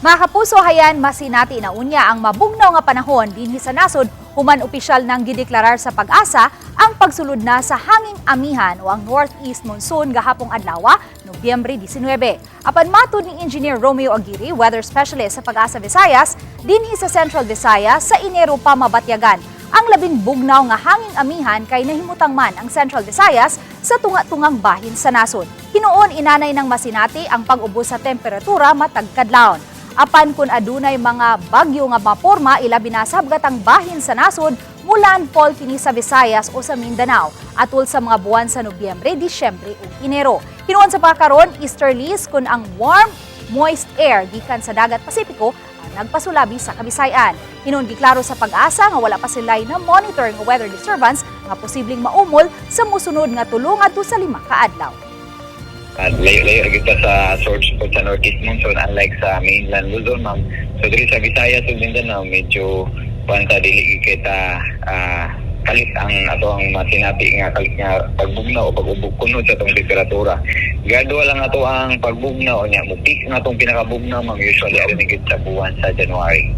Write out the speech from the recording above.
Mga kapuso hayan masinati na unya ang mabugnaw nga panahon dinhi sa nasod human opisyal nang gideklarar sa pag-asa ang pagsulod na sa hanging amihan o ang northeast monsoon gahapong adlaw, Nobyembre 19. Apan matud ni Engineer Romeo Aguirre, weather specialist sa Pag-asa Visayas, dinhi sa Central Visayas sa Enero pa mabatyagan ang labing bugnaw nga hanging amihan kay nahimutang man ang Central Visayas sa tunga-tungang bahin sa nasod. Hinuon inanay ng masinati ang pag-ubos sa temperatura matag kadlawon. Apan kun adunay mga bagyo nga maporma ilabi na sabgatang bahin sa nasod mulan fall kini sa Visayas o sa Mindanao atol sa mga buwan sa Nobyembre, Disyembre ug Enero. Hinuon sa pagkaron easterlies kun ang warm moist air gikan sa dagat Pasipiko ang nagpasulabi sa Kabisayan. Hinuon giklaro sa pag-asa nga wala pa sila na monitor nga weather disturbance nga posibleng maumol sa musunod nga tulo ngadto sa lima ka adlaw. At layo-layo kita sa source po sa Northeast Monsoon unlike sa mainland Luzon, ma'am. So diri sa Visayas ug Mindanao medyo banta dili kita ah, kalit ang ato ang masinapi nga kalit nga pagbugnaw o pag-ubog kuno sa tong temperatura. Gradual lang ato ang pagbugnaw nya mo peak na tong pinakabugnaw ma'am usually ari sa buwan sa January.